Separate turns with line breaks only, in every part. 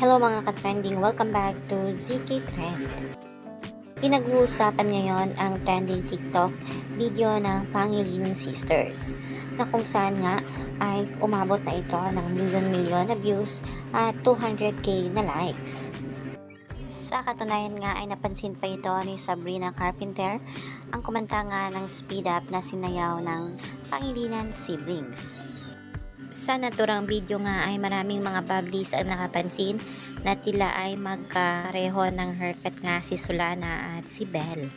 Hello mga ka-trending, welcome back to ZK Trend. Pinag-uusapan ngayon ang trending TikTok video ng Pangilinan Sisters na kung saan nga ay umabot na ito ng milyon-milyon na views at 200k na likes. Sa katunayan nga ay napansin pa ito ni Sabrina Carpenter ang kumanta nga ng speed up na sinayaw ng Pangilinan siblings. Sa naturang video nga ay maraming mga publis ang nakapansin na tila ay magkareho ng haircut nga si Solana at si Belle.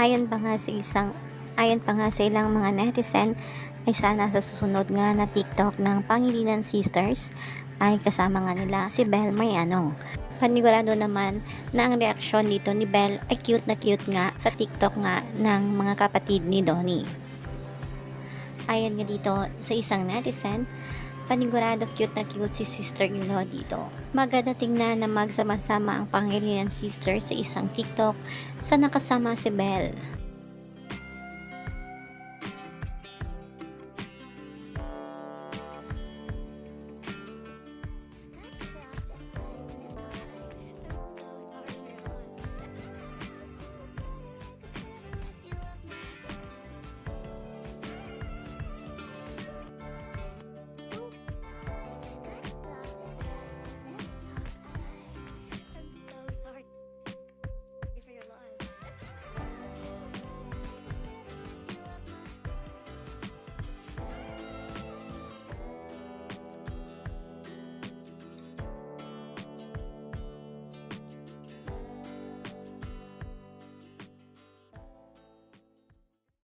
Ayon pa nga sa isang ayon pa nga sa ilang mga netizen ay sana sa susunod nga na TikTok ng Pangilinan Sisters ay kasama nga nila si Belle Mayano. Panigurado naman na ang reaksyon dito ni Belle ay cute na cute nga sa TikTok nga ng mga kapatid ni Donnie. Ayon nga dito sa isang netizen, panigurado cute na cute si Sister Gilo dito. Maganda tingnan na magsama-sama ang Pangilinan Sister sa isang TikTok sa nakasama si Belle.